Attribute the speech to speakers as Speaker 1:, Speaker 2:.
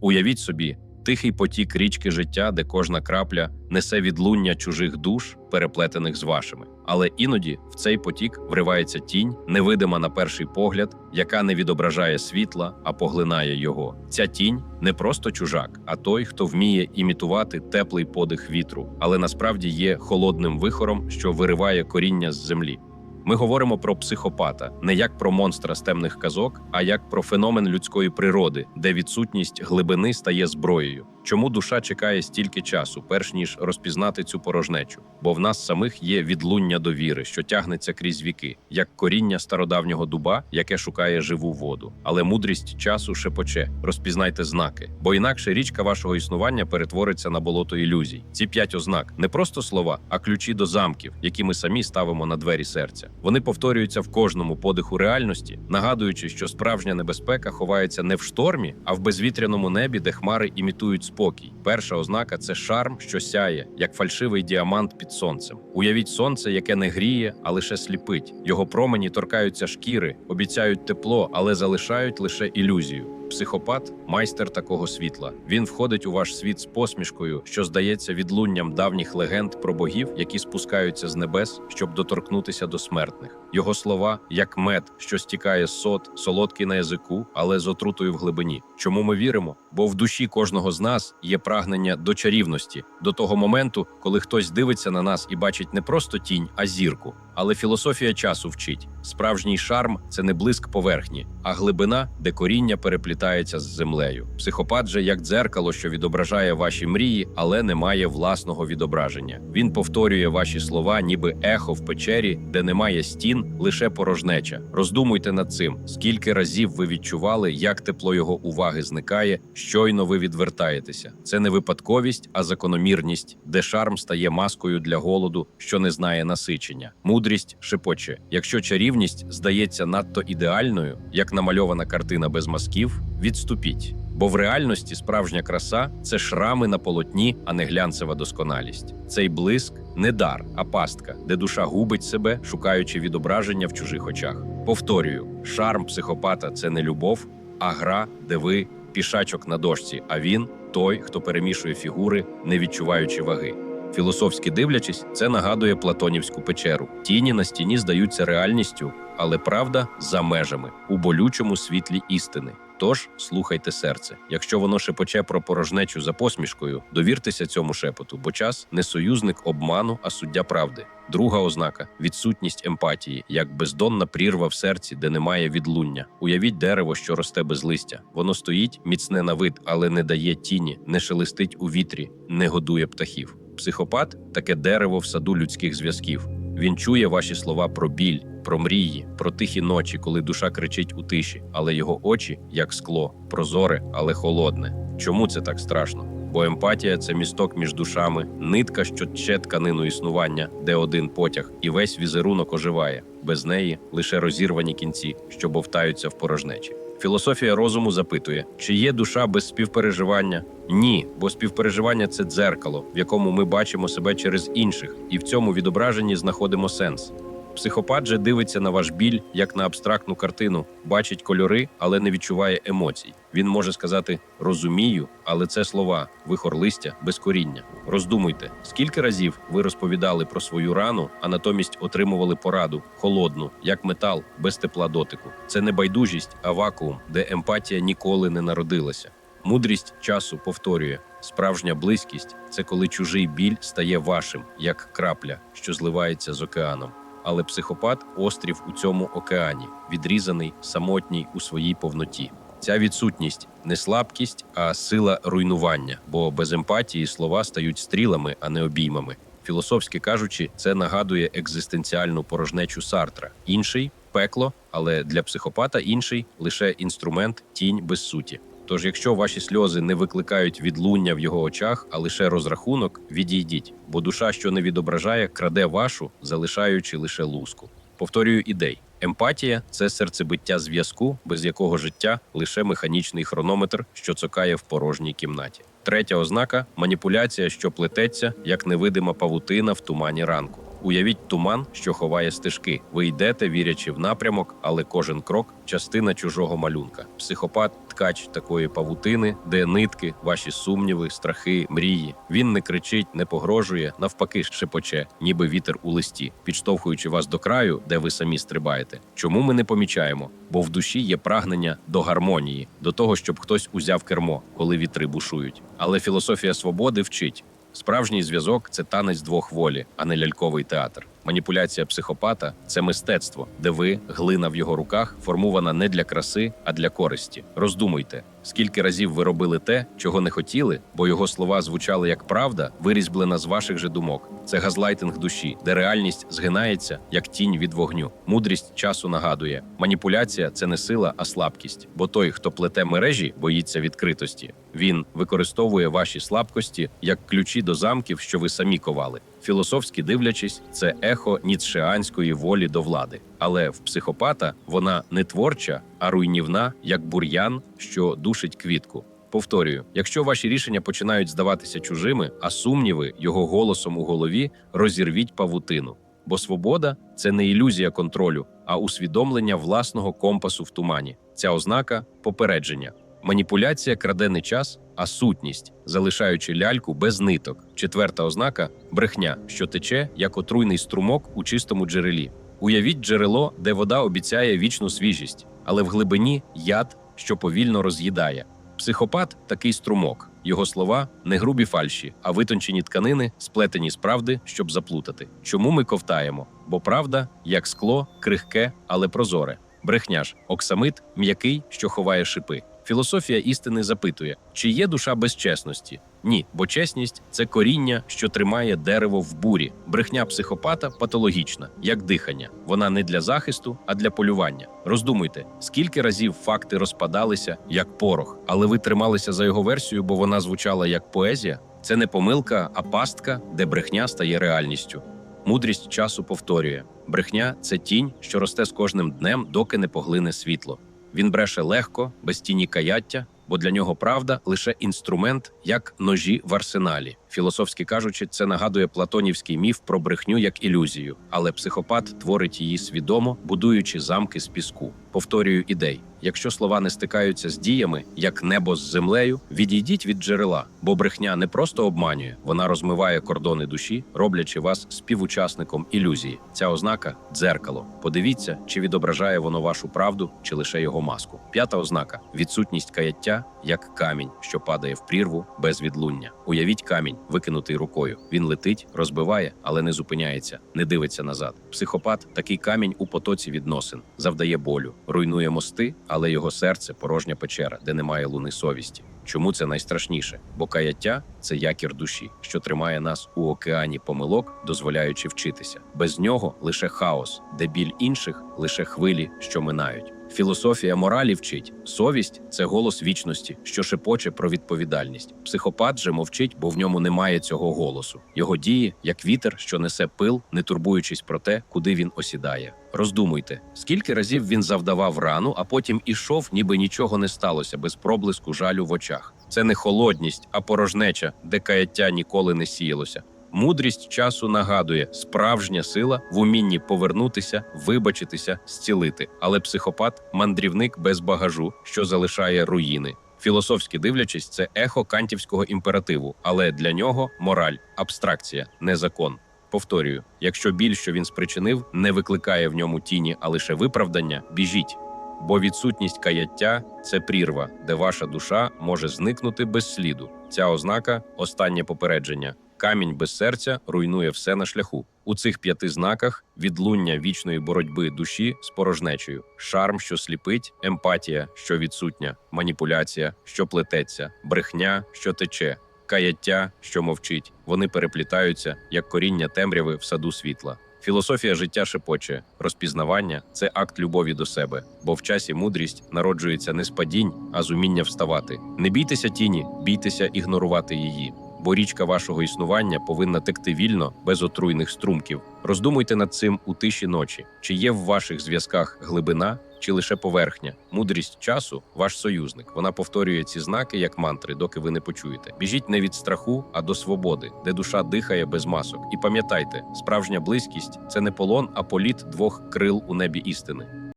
Speaker 1: Уявіть собі, тихий потік річки життя, де кожна крапля несе відлуння чужих душ, переплетених з вашими. Але іноді в цей потік вривається тінь, невидима на перший погляд, яка не відображає світла, а поглинає його. Ця тінь не просто чужак, а той, хто вміє імітувати теплий подих вітру, але насправді є холодним вихором, що вириває коріння з землі. Ми говоримо про психопата не як про монстра з темних казок, а як про феномен людської природи, де відсутність глибини стає зброєю. Чому душа чекає стільки часу, перш ніж розпізнати цю порожнечу? Бо в нас самих є відлуння довіри, що тягнеться крізь віки, як коріння стародавнього дуба, яке шукає живу воду. Але мудрість часу шепоче. Розпізнайте знаки, бо інакше річка вашого існування перетвориться на болото ілюзій. Ці п'ять ознак не просто слова, а ключі до замків, які ми самі ставимо на двері серця. Вони повторюються в кожному подиху реальності, нагадуючи, що справжня небезпека ховається не в штормі, а в безвітряному небі, де хмари імітують спокій. Перша ознака це шарм, що сяє, як фальшивий діамант під сонцем. Уявіть сонце, яке не гріє, а лише сліпить. Його промені торкаються шкіри, обіцяють тепло, але залишають лише ілюзію. Психопат майстер такого світла. Він входить у ваш світ з посмішкою, що здається відлунням давніх легенд про богів, які спускаються з небес, щоб доторкнутися до смертних. Його слова, як мед, що стікає з сот, солодкий на язику, але з отрутою в глибині. Чому ми віримо? Бо в душі кожного з нас є прагнення до чарівності, до того моменту, коли хтось дивиться на нас і бачить не просто тінь, а зірку. Але філософія часу вчить: справжній шарм це не блиск поверхні, а глибина, де коріння переплітається з землею. Психопат же як дзеркало, що відображає ваші мрії, але не має власного відображення. Він повторює ваші слова, ніби ехо в печері, де немає стін, лише порожнеча. Роздумуйте над цим, скільки разів ви відчували, як тепло його уваги зникає, щойно ви відвертаєтеся. Це не випадковість, а закономірність, де шарм стає маскою для голоду, що не знає насичення. Мудрість шепоче. Якщо чарівність здається надто ідеальною, як намальована картина без мазків, відступіть. Бо в реальності справжня краса це шрами на полотні, а не глянцева досконалість. Цей блиск не дар, а пастка, де душа губить себе, шукаючи відображення в чужих очах. Повторюю, шарм психопата це не любов, а гра, де ви пішачок на дошці, а він той, хто перемішує фігури, не відчуваючи ваги. Філософськи дивлячись, це нагадує Платонівську печеру. Тіні на стіні здаються реальністю, але правда за межами у болючому світлі істини. Тож слухайте серце. Якщо воно шепоче про порожнечу за посмішкою, довіртеся цьому шепоту, бо час не союзник обману, а суддя правди. Друга ознака відсутність емпатії, як бездонна прірва в серці, де немає відлуння. Уявіть дерево, що росте без листя. Воно стоїть міцне на вид, але не дає тіні, не шелестить у вітрі, не годує птахів. Психопат таке дерево в саду людських зв'язків. Він чує ваші слова про біль, про мрії, про тихі ночі, коли душа кричить у тиші, але його очі, як скло, прозоре, але холодне. Чому це так страшно? Бо емпатія це місток між душами, нитка, що тче тканину існування, де один потяг, і весь візерунок оживає. Без неї лише розірвані кінці, що бовтаються в порожнечі. Філософія розуму запитує, чи є душа без співпереживання? Ні, бо співпереживання це дзеркало, в якому ми бачимо себе через інших, і в цьому відображенні знаходимо сенс. Психопат же дивиться на ваш біль як на абстрактну картину, бачить кольори, але не відчуває емоцій. Він може сказати розумію, але це слова, вихор листя без коріння. Роздумуйте, скільки разів ви розповідали про свою рану, а натомість отримували пораду холодну, як метал, без тепла дотику. Це не байдужість, а вакуум, де емпатія ніколи не народилася. Мудрість часу повторює: справжня близькість це коли чужий біль стає вашим, як крапля, що зливається з океаном. Але психопат острів у цьому океані, відрізаний, самотній у своїй повноті. Ця відсутність не слабкість, а сила руйнування, бо без емпатії слова стають стрілами, а не обіймами. Філософськи кажучи, це нагадує екзистенціальну порожнечу Сартра. Інший пекло, але для психопата інший лише інструмент, тінь без суті. Тож, якщо ваші сльози не викликають відлуння в його очах, а лише розрахунок, відійдіть, бо душа, що не відображає, краде вашу, залишаючи лише луску. Повторюю ідей. Емпатія це серцебиття зв'язку, без якого життя лише механічний хронометр, що цокає в порожній кімнаті. Третя ознака маніпуляція, що плететься, як невидима павутина в тумані ранку. Уявіть туман, що ховає стежки. Ви йдете, вірячи в напрямок, але кожен крок частина чужого малюнка. Психопат ткач такої павутини, де нитки, ваші сумніви, страхи, мрії. Він не кричить, не погрожує, навпаки, шепоче, ніби вітер у листі, підштовхуючи вас до краю, де ви самі стрибаєте. Чому ми не помічаємо? Бо в душі є прагнення до гармонії, до того, щоб хтось узяв кермо, коли вітри бушують. Але філософія свободи вчить. Справжній зв'язок це танець двох волі, а не ляльковий театр. Маніпуляція психопата це мистецтво, де ви, глина в його руках, формована не для краси, а для користі. Роздумуйте, скільки разів ви робили те, чого не хотіли, бо його слова звучали як правда, вирізблена з ваших же думок. Це газлайтинг душі, де реальність згинається як тінь від вогню. Мудрість часу нагадує: маніпуляція це не сила, а слабкість. Бо той, хто плете мережі, боїться відкритості. Він використовує ваші слабкості як ключі до замків, що ви самі ковали. Філософськи дивлячись, це ехо ніцшеанської волі до влади. Але в психопата вона не творча, а руйнівна, як бур'ян, що душить квітку. Повторюю, якщо ваші рішення починають здаватися чужими, а сумніви його голосом у голові розірвіть павутину. Бо свобода це не ілюзія контролю, а усвідомлення власного компасу в тумані. Ця ознака попередження. Маніпуляція краде не час, а сутність, залишаючи ляльку без ниток. Четверта ознака брехня, що тече як отруйний струмок у чистому джерелі. Уявіть джерело, де вода обіцяє вічну свіжість, але в глибині яд, що повільно роз'їдає. Психопат такий струмок. Його слова не грубі фальші, а витончені тканини, сплетені з правди, щоб заплутати. Чому ми ковтаємо? Бо правда, як скло, крихке, але прозоре. Брехня ж оксамит м'який, що ховає шипи. Філософія істини запитує, чи є душа без чесності? Ні, бо чесність це коріння, що тримає дерево в бурі. Брехня психопата патологічна, як дихання. Вона не для захисту, а для полювання. Роздумуйте, скільки разів факти розпадалися як порох, але ви трималися за його версію, бо вона звучала як поезія. Це не помилка, а пастка, де брехня стає реальністю. Мудрість часу повторює: брехня це тінь, що росте з кожним днем, доки не поглине світло. Він бреше легко, без тіні каяття, бо для нього правда лише інструмент, як ножі в арсеналі. Філософськи кажучи, це нагадує платонівський міф про брехню як ілюзію, але психопат творить її свідомо, будуючи замки з піску. Повторюю ідей. Якщо слова не стикаються з діями, як небо з землею, відійдіть від джерела, бо брехня не просто обманює, вона розмиває кордони душі, роблячи вас співучасником ілюзії. Ця ознака дзеркало. Подивіться, чи відображає воно вашу правду, чи лише його маску. П'ята ознака відсутність каяття як камінь, що падає в прірву без відлуння. Уявіть камінь, викинутий рукою. Він летить, розбиває, але не зупиняється, не дивиться назад. Психопат такий камінь у потоці відносин, завдає болю, руйнує мости, але його серце порожня печера, де немає луни совісті. Чому це найстрашніше? Бо каяття це якір душі, що тримає нас у океані помилок, дозволяючи вчитися. Без нього лише хаос, де біль інших лише хвилі, що минають. Філософія моралі вчить совість це голос вічності, що шепоче про відповідальність. Психопат же мовчить, бо в ньому немає цього голосу. Його дії як вітер, що несе пил, не турбуючись про те, куди він осідає. Роздумуйте, скільки разів він завдавав рану, а потім ішов, ніби нічого не сталося, без проблиску жалю в очах. Це не холодність, а порожнеча, де каяття ніколи не сіялося. Мудрість часу нагадує справжня сила в умінні повернутися, вибачитися, зцілити. Але психопат мандрівник без багажу, що залишає руїни. Філософськи дивлячись, це ехо кантівського імперативу, але для нього мораль, абстракція, не закон. Повторюю, якщо біль, що він спричинив, не викликає в ньому тіні, а лише виправдання, біжіть. Бо відсутність каяття це прірва, де ваша душа може зникнути без сліду. Ця ознака останнє попередження. Камінь без серця руйнує все на шляху. У цих п'яти знаках відлуння вічної боротьби душі з порожнечею, шарм, що сліпить, емпатія, що відсутня, маніпуляція, що плететься, брехня, що тече, каяття, що мовчить. Вони переплітаються як коріння темряви в саду світла. Філософія життя шепоче, розпізнавання це акт любові до себе, бо в часі мудрість народжується не з падінь, а з уміння вставати. Не бійтеся тіні, бійтеся ігнорувати її. Бо річка вашого існування повинна текти вільно, без отруйних струмків. Роздумуйте над цим у тиші ночі. Чи є в ваших зв'язках глибина, чи лише поверхня. Мудрість часу ваш союзник. Вона повторює ці знаки як мантри, доки ви не почуєте. Біжіть не від страху, а до свободи, де душа дихає без масок. І пам'ятайте, справжня близькість це не полон, а політ двох крил у небі істини.